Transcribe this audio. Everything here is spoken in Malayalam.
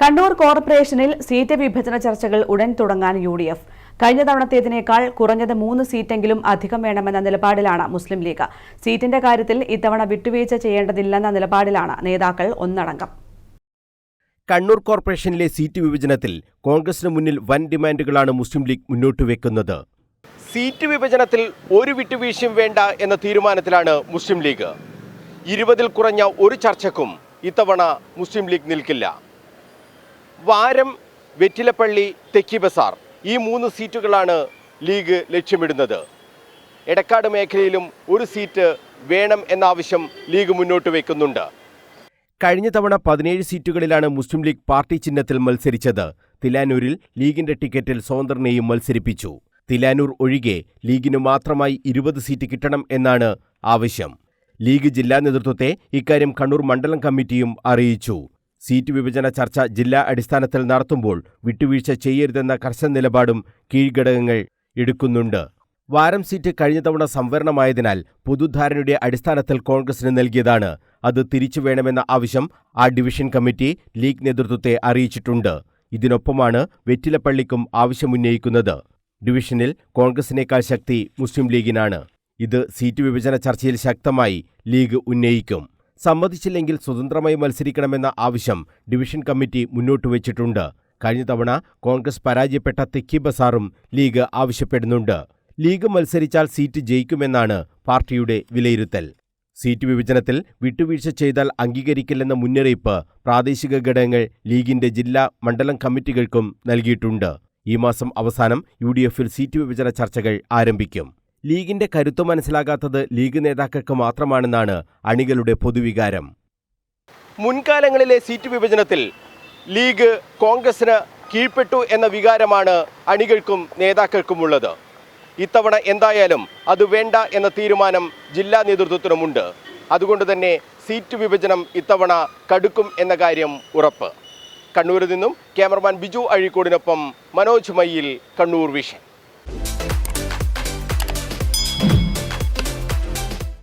കണ്ണൂർ കോർപ്പറേഷനിൽ സീറ്റ് വിഭജന ചർച്ചകൾ ഉടൻ തുടങ്ങാൻ യു ഡി എഫ്. കഴിഞ്ഞ തവണത്തേതിനേക്കാൾ കുറഞ്ഞത് മൂന്ന് സീറ്റെങ്കിലും അധികം വേണമെന്ന നിലപാടിലാണ് മുസ്ലിം ലീഗ്. സീറ്റിന്റെ കാര്യത്തിൽ ഇത്തവണ വിട്ടുവീഴ്ച ചെയ്യേണ്ടതില്ലെന്ന നിലപാടിലാണ് നേതാക്കൾ ഒന്നടങ്കം. കണ്ണൂർ കോർപ്പറേഷനിലെ സീറ്റ് വിഭജനത്തിൽ കോൺഗ്രസിന് മുന്നിൽ വൻ ഡിമാൻഡുകളാണ് മുസ്ലിം ലീഗ് മുന്നോട്ട് വെക്കുന്നത്. സീറ്റ് വിഭജനത്തിൽ ഒരു വിട്ടുവീഴ്ചയും വേണ്ട എന്ന തീരുമാനത്തിലാണ് മുസ്ലിം ലീഗ്. ഇരുപതിൽ കുറഞ്ഞ ഒരു ചർച്ചക്കും ഇത്തവണ മുസ്ലിം ലീഗ് നിൽക്കില്ല. വാരം വെറ്റിലപ്പള്ളി തെക്കി ബസാർ. ഈ മൂന്ന് സീറ്റുകളാണ് ലീഗ് ലക്ഷ്യമിടുന്നത്. എടക്കാട് മേഖലയിലും ഒരു സീറ്റ് വേണം എന്ന ആവശ്യം ലീഗ് മുന്നോട്ട് വയ്ക്കുന്നുണ്ട് കഴിഞ്ഞ തവണ പതിനേഴ് സീറ്റുകളിലാണ് മുസ്ലിം ലീഗ് പാർട്ടി ചിഹ്നത്തിൽ മത്സരിച്ചത്. തിലാനൂരിൽ ലീഗിന്റെ ടിക്കറ്റിൽ സ്വതന്ത്രനെയും മത്സരിപ്പിച്ചു. തിലാനൂർ ഒഴികെ ലീഗിനു മാത്രമായി ഇരുപത് സീറ്റ് കിട്ടണം എന്നാണ് ആവശ്യം. ലീഗ് ജില്ലാ നേതൃത്വത്തെ ഇക്കാര്യം കണ്ണൂർ മണ്ഡലം കമ്മിറ്റിയും അറിയിച്ചു. സീറ്റ് വിഭജന ചർച്ച ജില്ലാ അടിസ്ഥാനത്തിൽ നടത്തുമ്പോൾ വിട്ടുവീഴ്ച ചെയ്യരുതെന്ന കർശന നിലപാടും കീഴ്ഘടകങ്ങൾ എടുക്കുന്നുണ്ട്. വാരം സീറ്റ് കഴിഞ്ഞ തവണ സംവരണമായതിനാൽ പൊതുധാരണയുടെ അടിസ്ഥാനത്തിൽ കോൺഗ്രസിന് നൽകിയതാണ്. അത് തിരിച്ചു വേണമെന്ന ആവശ്യം ആ ഡിവിഷൻ കമ്മിറ്റി ലീഗ് നേതൃത്വത്തെ അറിയിച്ചിട്ടുണ്ട്. ഇതിനൊപ്പമാണ് വെറ്റിലപ്പള്ളിക്കും ആവശ്യമുന്നയിക്കുന്നത്. ഡിവിഷനിൽ കോൺഗ്രസിനേക്കാൾ ശക്തി മുസ്ലിം ലീഗിനാണ്. ഇത് സീറ്റ് വിഭജന ചർച്ചയിൽ ശക്തമായി ലീഗ് ഉന്നയിക്കും. സമ്മതിച്ചില്ലെങ്കിൽ സ്വതന്ത്രമായി മത്സരിക്കണമെന്ന ആവശ്യം ഡിവിഷൻ കമ്മിറ്റി മുന്നോട്ട് വച്ചിട്ടുണ്ട്. കഴിഞ്ഞ തവണ കോൺഗ്രസ് പരാജയപ്പെട്ട തെക്കി ബസാറും ലീഗ് ആവശ്യപ്പെടുന്നുണ്ട്. ലീഗ് മത്സരിച്ചാൽ സീറ്റ് ജയിക്കുമെന്നാണ് പാർട്ടിയുടെ വിലയിരുത്തൽ. സീറ്റ് വിഭജനത്തിൽ വിട്ടുവീഴ്ച ചെയ്താൽ അംഗീകരിക്കില്ലെന്ന മുന്നറിയിപ്പ് പ്രാദേശിക ഘടകങ്ങൾ ലീഗിന്റെ ജില്ലാ മണ്ഡലം കമ്മിറ്റികൾക്കും നൽകിയിട്ടുണ്ട്. ഈ മാസം അവസാനം യു സീറ്റ് വിഭജന ചർച്ചകൾ ആരംഭിക്കും. ലീഗിന്റെ കരുത്ത് മനസ്സിലാകാത്തത് ലീഗ് നേതാക്കൾക്ക് മാത്രമാണെന്നാണ് അണികളുടെ പൊതുവികാരം. മുൻകാലങ്ങളിലെ സീറ്റ് വിഭജനത്തിൽ ലീഗ് കോൺഗ്രസിന് കീഴ്പ്പെട്ടു എന്ന വികാരമാണ് അണികൾക്കും നേതാക്കൾക്കുമുള്ളത്. ഇത്തവണ എന്തായാലും അത് വേണ്ട എന്ന തീരുമാനം ജില്ലാ നേതൃത്വത്തിനുമുണ്ട്. അതുകൊണ്ട് തന്നെ സീറ്റ് വിഭജനം ഇത്തവണ കടുക്കും എന്ന കാര്യം ഉറപ്പ്. കണ്ണൂരിൽ നിന്നും ക്യാമറമാൻ ബിജു അഴീക്കോടിനൊപ്പം മനോജ് മയ്യിൽ കണ്ണൂർ വിഷൻ.